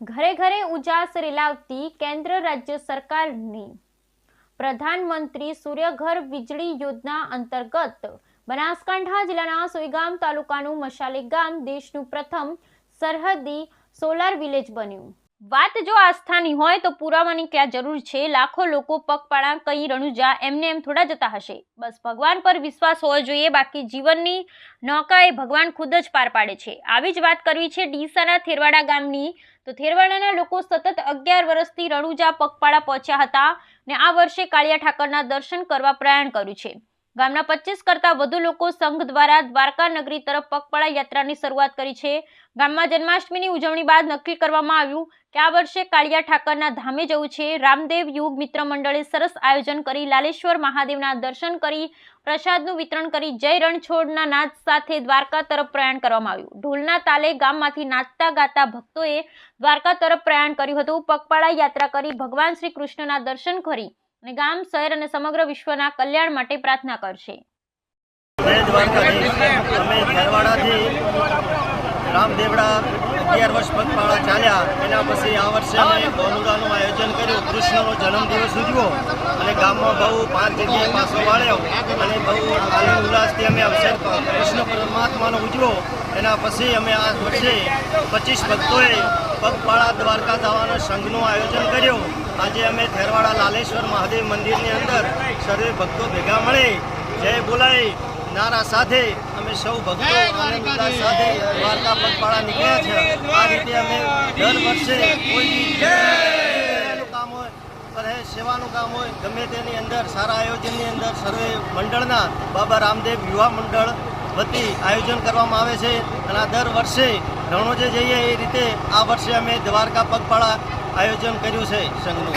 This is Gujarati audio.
ઘરે ઘરે ઉજાસ રેલાવતી કેન્દ્ર રાજ્ય સરકારની પ્રધાનમંત્રી સૂર્યઘર વીજળી યોજના અંતર્ગત બનાસકાંઠા જિલ્લાના સોઈગામ તાલુકાનું મશાલી ગામ દેશનું પ્રથમ સરહદી સોલાર વિલેજ બન્યું. વાત જો આસ્થાની હોય તો પુરાવાની ક્યાં જરૂર છે? લાખો લોકો પગપાળા કઈ રણુજા એમને એમ થોડા જતા હશે. બસ ભગવાન પર વિશ્વાસ હોવો જોઈએ, બાકી જીવનની નૌકા એ ભગવાન ખુદ જ પાર પાડે છે. આવી જ વાત કરવી છે ડીસાના થેરવાડા ગામની. તો થેરવાડાના લોકો સતત અગિયાર વર્ષથી રણુજા પગપાળા પહોંચ્યા હતા ને આ વર્ષે કાળિયા ઠાકરના દર્શન કરવા પ્રયાણ કર્યું છે. ગામના પચીસ કરતાં વધુ લોકો સંઘ દ્વારા દ્વારકા નગરી તરફ પગપાળા યાત્રાની શરૂઆત કરી છે. ગામમાં જન્માષ્ટમીની ઉજવણી બાદ નક્કી કરવામાં આવ્યું કે આ વર્ષે કાળિયા ઠાકરના ધામે જવું છે. રામદેવ યુગ મિત્ર મંડળે સરસ આયોજન કરી લાલેશ્વર મહાદેવના દર્શન કરી, પ્રસાદનું વિતરણ કરી, જય રણછોડના નાદ સાથે દ્વારકા તરફ પ્રયાણ કરવામાં આવ્યું. ઢોલના તાલે ગામમાંથી નાચતા ગાતા ભક્તોએ દ્વારકા તરફ પ્રયાણ કર્યું હતું. પગપાળા યાત્રા કરી ભગવાન શ્રી કૃષ્ણના દર્શન કરી અને ગામ, શહેર અને સમગ્ર વિશ્વના કલ્યાણ માટે પ્રાર્થના કરશે. રામદેવડા અગિયાર વર્ષ પગપાળા ચાલ્યા. એના પછી આ વર્ષે અમે ગોલુડાનું આયોજન કર્યું. કૃષ્ણનો જન્મદિવસ ઉજવો અને ગામમાં બહુ પાંચ જગ્યાએ પાસો વાળ્યો અને બહુ આનંદ ઉલ્લાસથી અમે અવસર કૃષ્ણ પરમાત્માનો ઉજવો એના પછી અમે આ વર્ષે પચીસ ભક્તોએ પગપાળા દ્વારકા જવાના સંઘનું આયોજન કર્યું. આજે અમે થેરવાડા લાલેશ્વર મહાદેવ મંદિરની અંદર સર્વે ભક્તો ભેગા મળે જય બોલાય નારા સાથે અમે સૌ ભક્તો સાથે દ્વારકા પગપાળા નીકળ્યા છે. આ રીતે અમે દર વર્ષે કોઈ કામ હોય પરહે સેવાનું કામ હોય ગમે તેની અંદર સારા આયોજનની અંદર સર્વે મંડળના બાબા રામદેવ યુવા મંડળ વતી આયોજન કરવામાં આવે છે. અને આ દર વર્ષે રણોજે જઈએ એ રીતે આ વર્ષે અમે દ્વારકા પગપાળા આયોજન કર્યું છે સંઘનું.